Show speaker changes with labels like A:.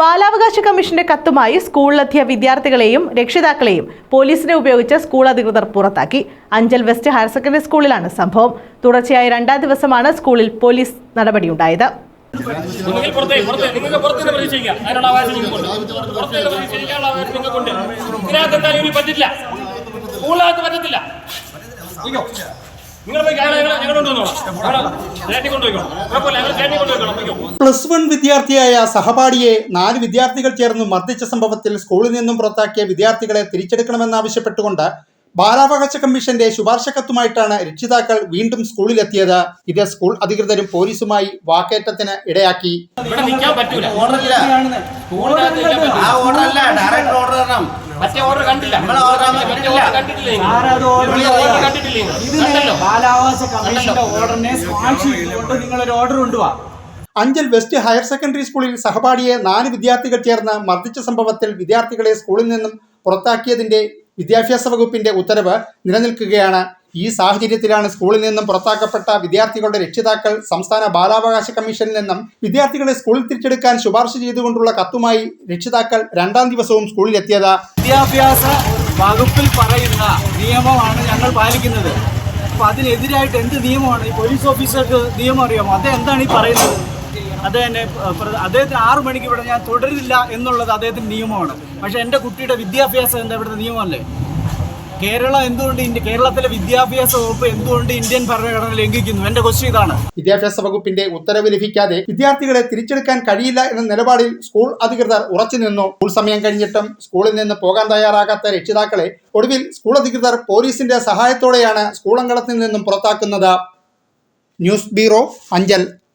A: ബാലാവകാശ കമ്മീഷന്റെ കത്തുമായി സ്കൂളിലെത്തിയ വിദ്യാർത്ഥികളെയും രക്ഷിതാക്കളെയും പോലീസിനെ ഉപയോഗിച്ച് സ്കൂൾ അധികൃതർ പുറത്താക്കി. അഞ്ചൽ വെസ്റ്റ് ഹയർ സെക്കൻഡറി സ്കൂളിലാണ് സംഭവം. തുടർച്ചയായ രണ്ടാം ദിവസമാണ് സ്കൂളിൽ പോലീസ് നടപടിയുണ്ടായത്.
B: പ്ലസ് വൺ വിദ്യാർത്ഥിയായ സഹപാഠിയെ നാല് വിദ്യാർത്ഥികൾ ചേർന്ന് മർദ്ദിച്ച സംഭവത്തിൽ സ്കൂളിൽ നിന്നും പുറത്താക്കിയ വിദ്യാർത്ഥികളെ തിരിച്ചെടുക്കണമെന്നാവശ്യപ്പെട്ടുകൊണ്ട് ബാലാവകാശ കമ്മീഷന്റെ ശുപാർശ കത്തുമായിട്ടാണ് രക്ഷിതാക്കൾ വീണ്ടും സ്കൂളിലെത്തിയത്. ഇത് സ്കൂൾ അധികൃതരും പോലീസുമായി വാക്കേറ്റത്തിന് ഇടയാക്കി.
C: തരണം
D: മറ്റേ ഓർഡർ കണ്ടില്ല.
E: ബാലാവകാശ കമ്മീഷന്റെ ഓർഡറിനെ നിങ്ങൾ ഒരു ഓർഡർ കൊണ്ടുപോവാ
B: അഞ്ചൽ വെസ്റ്റ് ഹയർ സെക്കൻഡറി സ്കൂളിൽ സഹപാഠിയെ നാല് വിദ്യാർത്ഥികൾ ചേർന്ന് മർദ്ദിച്ച സംഭവത്തിൽ വിദ്യാർത്ഥികളെ സ്കൂളിൽ നിന്നും പുറത്താക്കിയതിന്റെ വിദ്യാഭ്യാസ വകുപ്പിന്റെ ഉത്തരവ് നിലനിൽക്കുകയാണ്. ഈ സാഹചര്യത്തിലാണ് സ്കൂളിൽ നിന്നും പുറത്താക്കപ്പെട്ട വിദ്യാർത്ഥികളുടെ രക്ഷിതാക്കൾ സംസ്ഥാന ബാലാവകാശ കമ്മീഷനിൽ നിന്നും വിദ്യാർത്ഥികളെ സ്കൂളിൽ തിരിച്ചെടുക്കാൻ ശുപാർശ ചെയ്തുകൊണ്ടുള്ള കത്തുമായി രക്ഷിതാക്കൾ രണ്ടാം ദിവസവും സ്കൂളിൽ എത്തിയത്.
E: വിദ്യാഭ്യാസ വകുപ്പിൽ പറയുന്ന നിയമമാണ് ഞങ്ങൾ പാലിക്കുന്നത്. അപ്പൊ അതിനെതിരായിട്ട് എന്ത് നിയമമാണ്? ഈ പോലീസ് ഓഫീസർക്ക് നിയമം അറിയാമോ? അത് എന്താണ് ഈ പറയുന്നത്? അദ്ദേഹം അദ്ദേഹത്തിന് ആറ് മണിക്ക് ഇവിടെ ഞാൻ തുടരില്ല എന്നുള്ളത് അദ്ദേഹത്തിന്റെ നിയമമാണ്. പക്ഷെ എന്റെ കുട്ടിയുടെ വിദ്യാഭ്യാസം എന്താ ഇവിടുത്തെ നിയമമല്ലേ? കേരളം എന്തുകൊണ്ട് കേരളത്തിലെ വിദ്യാഭ്യാസ വകുപ്പ് എന്തുകൊണ്ട് ഇന്ത്യൻ ഭരണഘടന ലംഘിക്കുന്നു? എന്റെ ക്വസ്റ്റ്യൻ ഇതാണ്.
B: വിദ്യാഭ്യാസ വകുപ്പിന്റെ ഉത്തരവ് ലഭിക്കാതെ വിദ്യാർത്ഥികളെ തിരിച്ചെടുക്കാൻ കഴിയില്ല എന്ന നിലപാടിൽ സ്കൂൾ അധികൃതർ ഉറച്ചു നിന്നു. സ്കൂൾ സമയം കഴിഞ്ഞിട്ടും സ്കൂളിൽ നിന്ന് പോകാൻ തയ്യാറാകാത്ത രക്ഷിതാക്കളെ ഒടുവിൽ സ്കൂൾ അധികൃതർ പോലീസിന്റെ സഹായത്തോടെയാണ് സ്കൂൾ അംഗളത്തിൽ നിന്നും പുറത്താക്കുന്നത്. News bureau Anchal.